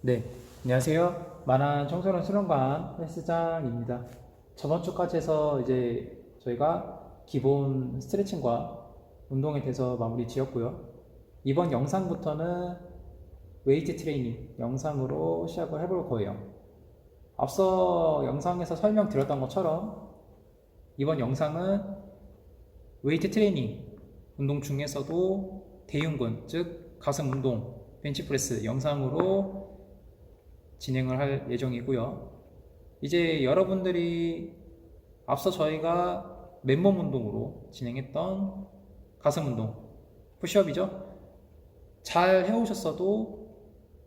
네, 안녕하세요. 만한 청소년 수련관 헬스장입니다. 저번 주까지 해서 이제 저희가 기본 스트레칭과 운동에 대해서 마무리 지었고요. 이번 영상부터는 웨이트 트레이닝 영상으로 시작을 해볼 거예요. 앞서 영상에서 설명드렸던 것처럼 이번 영상은 웨이트 트레이닝 운동 중에서도 대흉근, 즉 가슴 운동, 벤치프레스 영상으로 진행을 할 예정이고요. 이제 여러분들이 앞서 저희가 맨몸 운동으로 진행했던 가슴 운동, 푸시업이죠. 잘 해오셨어도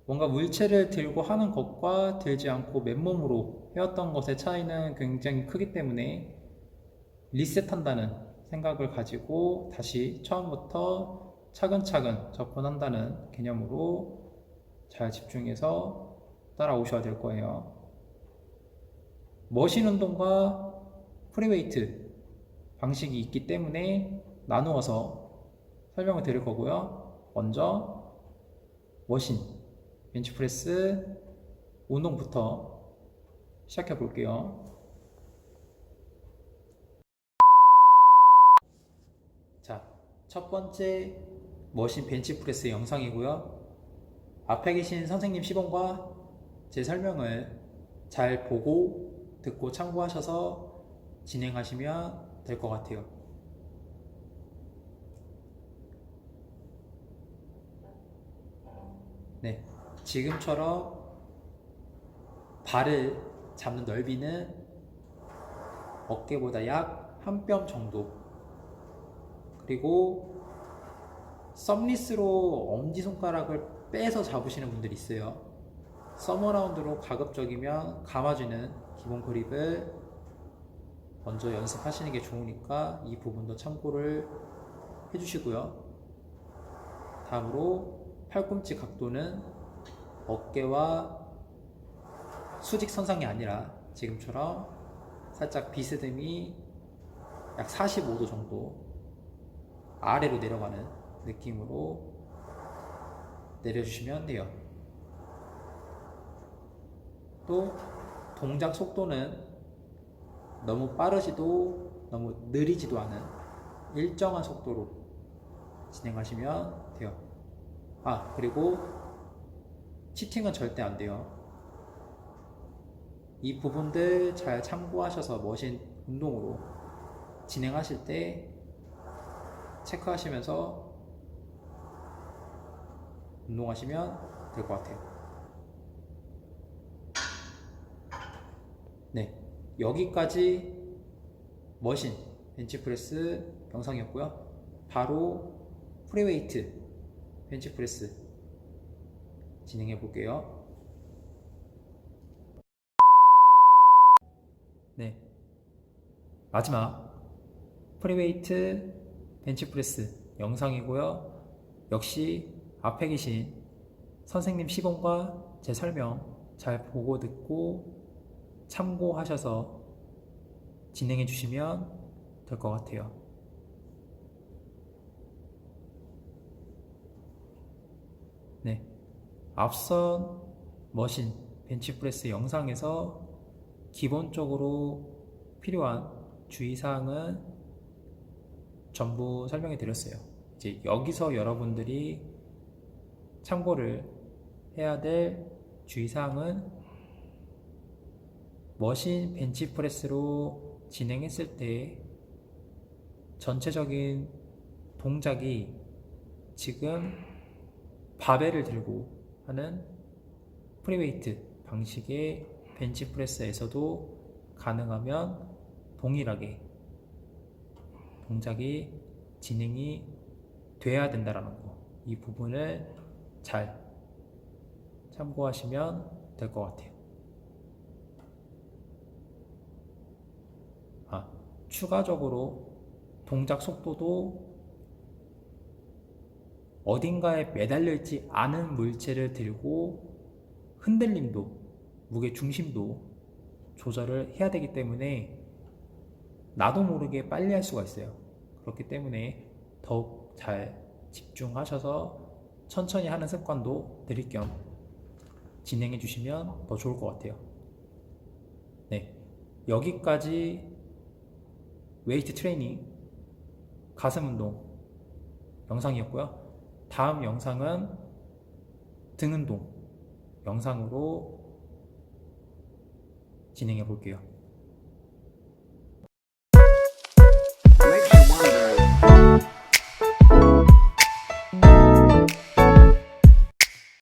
뭔가 물체를 들고 하는 것과 들지 않고 맨몸으로 해왔던 것의 차이는 굉장히 크기 때문에 리셋한다는 생각을 가지고 다시 처음부터 차근차근 접근한다는 개념으로 잘 집중해서 따라오셔야 될 거예요. 머신 운동과 프리웨이트 방식이 있기 때문에 나누어서 설명을 드릴 거고요. 먼저 머신, 벤치프레스 운동부터 시작해 볼게요. 자, 첫 번째 머신 벤치프레스 영상이고요. 앞에 계신 선생님 시범과 제 설명을 잘 보고 듣고 참고하셔서 진행하시면 될 것 같아요. 네, 지금처럼 발을 잡는 넓이는 어깨보다 약 한 뼘 정도. 그리고 썸리스로 엄지손가락을 빼서 잡으시는 분들이 있어요. 서머라운드로 가급적이면 감아주는 기본 그립을 먼저 연습하시는 게 좋으니까 이 부분도 참고를 해주시고요. 다음으로 팔꿈치 각도는 어깨와 수직 선상이 아니라 지금처럼 살짝 비스듬히 약 45도 정도 아래로 내려가는 느낌으로 내려주시면 돼요. 또 동작 속도는 너무 빠르지도 너무 느리지도 않은 일정한 속도로 진행하시면 돼요. 아, 그리고 치팅은 절대 안 돼요. 이 부분들 잘 참고하셔서 머신 운동으로 진행하실 때 체크하시면서 운동하시면 될 것 같아요. 네, 여기까지 머신 벤치프레스 영상이었고요. 바로 프리웨이트 벤치프레스 진행해 볼게요. 네, 마지막 프리웨이트 벤치프레스 영상이고요. 역시 앞에 계신 선생님 시범과 제 설명 잘 보고 듣고 참고하셔서 진행해 주시면 될 것 같아요. 네. 앞선 머신 벤치프레스 영상에서 기본적으로 필요한 주의사항은 전부 설명해 드렸어요. 이제 여기서 여러분들이 참고를 해야 될 주의사항은 머신 벤치프레스로 진행했을 때 전체적인 동작이 지금 바벨을 들고 하는 프리웨이트 방식의 벤치프레스에서도 가능하면 동일하게 동작이 진행이 돼야 된다라는 거. 이 부분을 잘 참고하시면 될 것 같아요. 아, 추가적으로 동작 속도도 어딘가에 매달려 있지 않은 물체를 들고 흔들림도, 무게 중심도 조절을 해야 되기 때문에 나도 모르게 빨리 할 수가 있어요. 그렇기 때문에 더욱 잘 집중하셔서 천천히 하는 습관도 들일 겸 진행해 주시면 더 좋을 것 같아요. 네. 여기까지 웨이트 트레이닝 가슴 운동 영상이었고요. 다음 영상은 등 운동 영상으로 진행해 볼게요.